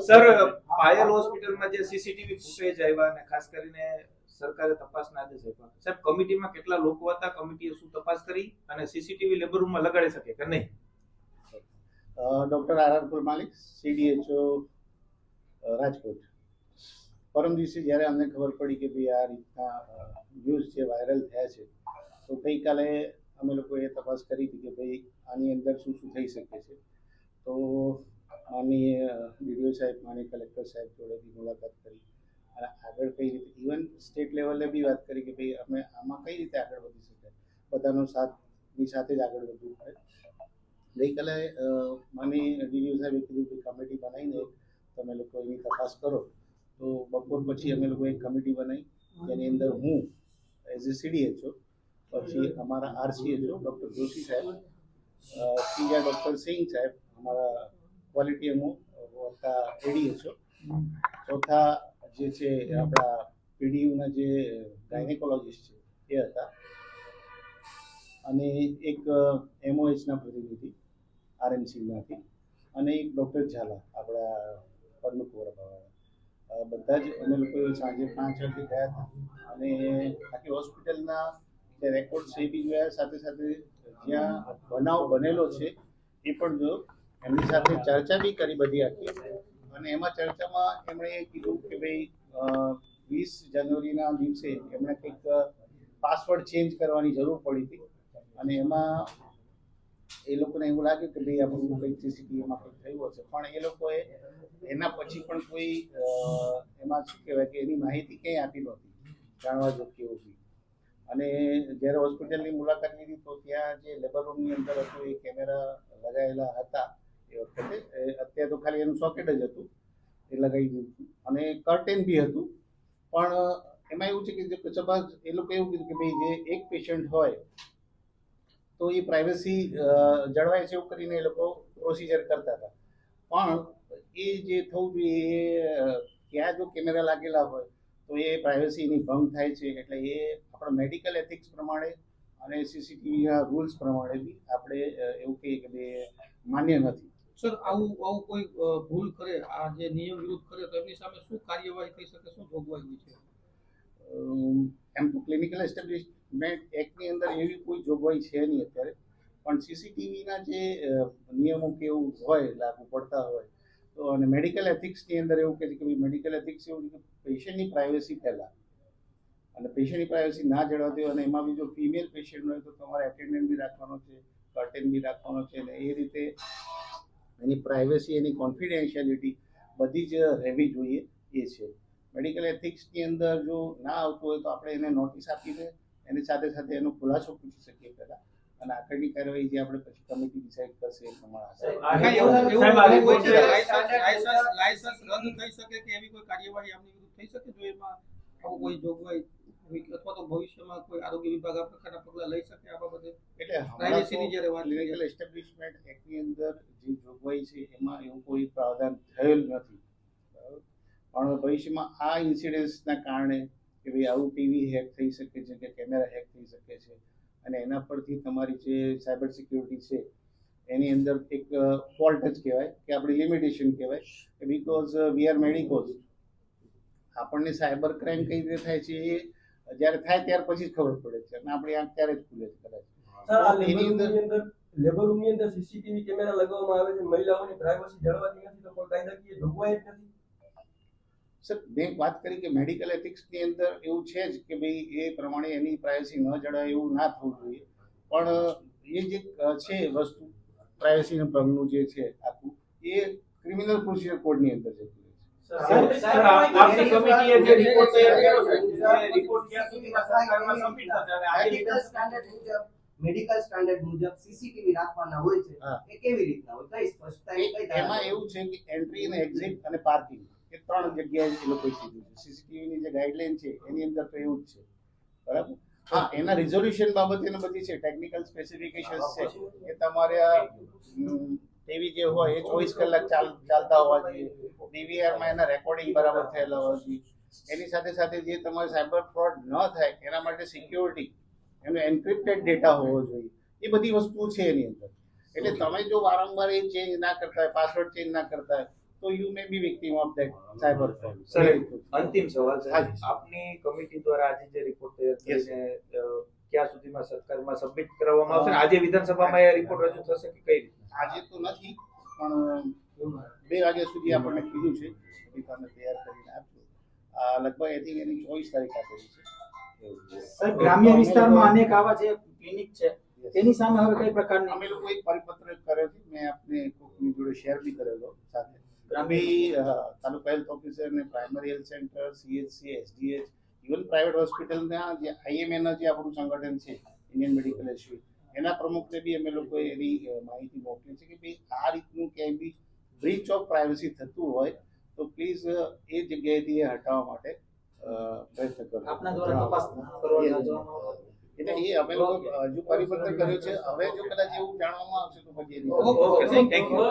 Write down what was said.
Sir, કેટલા લોકો હતા? કમિટીએ શું તપાસ કરી અને સીસીટીવી લેબર રૂમમાં લગાડી શકે કે નહીં? Doctor R R Malik CDHO Rajkot. પરમ દિવસે જ્યારે અમને ખબર પડી કે ભાઈ આ રીતના ન્યૂઝ જે વાયરલ થયા છે તો ગઈકાલે અમે લોકોએ તપાસ કરી હતી કે ભાઈ આની અંદર શું શું થઈ શકે છે. તો માનીય ડીડીઓ સાહેબ, માનીય કલેક્ટર સાહેબ જોડે બી મુલાકાત કરી. અને આગળ કઈ રીતે ઇવન સ્ટેટ લેવલે બી વાત કરી કે ભાઈ અમે આમાં કઈ રીતે આગળ વધી શકાય બધાનો સાથની સાથે જ આગળ વધવું પડે. ગઈકાલે માની ડીડીઓ સાહેબે કીધું કે કમિટી બનાવીને તમે લોકો એની તપાસ કરો. તો બપોર પછી અમે લોકો એક કમિટી બનાવી, જેની અંદર હું એઝ એ સીડીએચઓ પછી અમારા આરસીએચઓ ડૉક્ટર જોશી સાહેબ ત્રીજા ડૉક્ટર સિંહ સાહેબ, અમારા ક્વોલિટી એમઓ વત્તા એડીએચઓ ચોથા જે છે, આપણા પીડીયુના જે ગાયનેકોલોજીસ્ટ છે, એ હતા. અને એક એમઓએચના પ્રતિનિધિ, આરએમસીમાંથી. અને એક ડૉક્ટર ઝાલા, આપણા પરમકુવરવાળા બધા જ અમે લોકો સાંજે પાંચ વાગે ગયા હતા. અને આખી હોસ્પિટલના જે રેકોર્ડ એ બી જોયા, સાથે સાથે જ્યાં બનાવ બનેલો છે, એ પણ જો એમની સાથે ચર્ચા બી કરી બધી આખી. અને એમાં ચર્ચામાં એમણે એ કીધું કે ભાઈ વીસ જાન્યુઆરીના દિવસે એમણે કંઈક પાસવર્ડ ચેન્જ કરવાની જરૂર પડી હતી. અને એમાં એ લોકોને એવું લાગ્યું કે ભાઈ આપણું કંઈક સીસીટીવીમાં કંઈક થયું હશે. પણ એ લોકોએ એના પછી પણ કોઈ એમાં શું કહેવાય કે એની માહિતી ક્યાંય આપી નહોતી. જાણવા જોગતી હતી અને જ્યારે હોસ્પિટલની મુલાકાત લીધી તો ત્યાં જે લેબર રૂમની અંદર હતું, એ કેમેરા લગાવેલા હતા એ વખતે. અત્યારે તો ખાલી એનું સોકેટ જ હતું. એ લગાવી દીધું હતું. અને કર્ટેન બી હતું. પણ એમાં એવું છે કે જે સપોઝ એ લોકો એવું કીધું કે ભાઈ જે એક પેશન્ટ હોય, તો એ પ્રાઇવસી જળવાય છે એવું કરીને એ લોકો પ્રોસિજર કરતા હતા. પણ એ જે થવું જોઈએ, એ ક્યાં જો કેમેરા લાગેલા હોય તો એ પ્રાઇવસીની ભંગ થાય છે એટલે એ આપણા મેડિકલ એથિક્સ પ્રમાણે અને સીસીટીવીના રૂલ્સ પ્રમાણે બી આપણે એવું કહીએ કે બે માન્ય નથી. સર આવું આવું કોઈ ભૂલ કરે આ જે નિયમ વિરુદ્ધ કરે તો એમની સામે શું કાર્યવાહી થઈ શકે શું જોગવાઈ હોય છે? એમ તો ક્લિનિકલ એસ્ટેબ્લિશમેન્ટ એક્ટની અંદર એવી કોઈ જોગવાઈ છે નહીં અત્યારે. પણ સીસીટીવીના જે નિયમો કે એવું હોય લાગુ પડતા હોય તો અને મેડિકલ એથિક્સની અંદર એવું કહે છે કે મેડિકલ એથિક્સ એવું કે પેશન્ટની પ્રાઇવસી પહેલાં. અને પેશન્ટની પ્રાઇવસી ના જળવાતી હોય અને એમાં બી જો ફિમેલ પેશન્ટ હોય તો તમારે એટેન્ડન્ટ બી રાખવાનો છે કર્ટેન બી રાખવાનો છે અને એ રીતે એની પ્રાઇવસી એની કોન્ફિડેન્શિયાલિટી બધી જ રહેવી જોઈએ એ છે. મેડિકલ એથિક્સની અંદર જો ના આવતું હોય તો આપણે એને નોટિસ આપીને એની સાથે સાથે એનો ખુલાસો પૂછી શકીએ પહેલાં. અને આગળની કાર્યવાહી જે આપણે પછી કમિટી ડિસાઈડ કરશે એ પ્રમાણે લાયસન્સ રદ થઈ શકે કે એવી કોઈ કાર્યવાહી આમની વિરુદ્ધ થઈ શકે જો એમાં આવું કોઈ જોગવાઈ અથવા તો ભવિષ્યમાં કોઈ આરોગ્ય વિભાગ આ પ્રકારના પગલા લઈ શકે આ બાબતે એટલે Privacy ની જ્યારે વાત. ક્લિનિકલ એસ્ટેબ્લિશમેન્ટ એક્ટની અંદર જે જોગવાઈ છે એમાં એવું કોઈ પ્રાવધાન થયેલ નથી પણ ભવિષ્યમાં આ ઇન્સિડન્સના કારણે કે ભાઈ આવું ટીવી હેક થઈ શકે છે કે કેમેરા હેક થઈ શકે છે અને એના પરથી તમારી જે સાયબર સિક્યુરિટી છે એની અંદર એક ફોલ્ટ જ કહેવાય કે આપણી લિમિટેશન કહેવાય કે બીકોઝ વી આર મેડિકોઝ આપણને સાયબર ક્રાઇમ કઈ રીતે થાય છે એ જ્યારે થાય ત્યાર પછી જ ખબર પડે છે અને આપણી આંખ ત્યારે જ ખુલે છે કદાચ. એની અંદર- અંદર લેબર રૂમની અંદર સીસીટીવી કેમેરા લગાવવામાં આવે છે મહિલાઓની પ્રાઇવસી જળવાતી નથી તો કોઈ કાયદાકીય જોગવાઈ જ નથી? સર મેં વાત કરી કે મેડિકલ એથિક્સની અંદર એવું છે જ કે ભાઈ એ પ્રમાણે એની પ્રાઇવસી ન જળવાય એવું ના થવું જોઈએ. પણ એ જે છે વસ્તુ પ્રાઇવસીનું ભંગનું જે છે આખું એ ક્રિમિનલ પ્રોસિજર કોડની અંદર જતું છે. સર, સર, આ- આપની કમિટીએ જે report તૈયાર કર્યો છે, એ report ક્યાં સુધીમાં સરકારમાં submit થશે અને આ મેડિકલ સ્ટાન્ડર્ડ મુજબ મેડિકલ સ્ટાન્ડર્ડ મુજબ સીસીટીવી રાખવાના હોય છે એ કેવી રીતના હોય? કઈ સ્પષ્ટતા એમાં એવું છે કે એન્ટ્રી અને એક્ઝિટ અને પાર્કિંગ એ ત્રણ જગ્યાએ એ લોકોએ કીધું છે. સીસીટીવીની જે ગાઈડલાઈન છે, એની અંદર તો એવું જ છે. બરાબર? હા, એના રિઝોલ્યુશન બાબતે ને બધી છે. ટેકનિકલ સ્પેસિફિકેશન્સ છે. કે તમારે ટીવી જે હોય એ ચોવીસ કલાક ચાલ, ચાલતા હોવા જોઈએ. ડીવીઆરમાં એના રેકોર્ડિંગ બરાબર થયેલા હોવા જોઈએ. એની સાથે સાથે જે તમારે સાયબર ફ્રોડ ન થાય, એના માટે સિક્યોરિટી એનો એન્ક્રિપ્ટેડ ડેટા હોવો જોઈએ. એ બધી વસ્તુઓ છે એની અંદર. એટલે તમે જો વારંવાર એ ચેન્જ ના કરતા હોય પાસવર્ડ ચેન્જ ના કરતા હોય તો you may be victim of that cyber fraud sir અંતિમ સવાલ છે. આપની કમિટી દ્વારા આજે જે રિપોર્ટ તૈયાર છે ક્યાં સુધીમાં સરકારમાં સબમિટ કરવામાં આવશે? આજે વિધાનસભામાં એ રિપોર્ટ રજૂ થશે કે કઈ રીતે? આજે તો નથી પણ બે વાગ્યા સુધી આપણને કીધું છે. કે તમે તૈયાર કરીને આપજો. લગભગ આઈ થિંક એની ચોવીસ તારીખ આપેલી છે. સર ગ્રામ્ય વિસ્તારમાં અનેક આવા જે ક્લિનિક છે તેની સામે હવે કઈ પ્રકારની અમે લોકો એક પરિપત્ર કર્યો છે. મેં આપને કોકની જોડે શેર બી કરેલો સાથે. ગ્રામ્ય તાલુકા હેલ્થ ઓફિસર ને primary health centre CHC SDH even private હોસ્પિટલના જે આઈએમએ ના જે આપણું સંગઠન છે ઇન્ડિયન મેડિકલ એસોસિએશન એના પ્રમુખને બી અમે લોકો એની માહિતી મોકલી છે કે ભાઈ આ રીતનું ક્યાંય બી બ્રીચ ઓફ પ્રાઇવસી થતું હોય તો પ્લીઝ એ જગ્યાએથી એ હટાવવા માટે પ્રયત્ન કરો આપના દ્વારા તપાસ કરવા Yes. જવામાં આવશે. એટલે એ અમે લોકો હજુ પરિવર્તન કર્યું છે હવે જો કદાચ એવું જાણવામાં આવશે તો પછી ઓકે થેન્ક યુ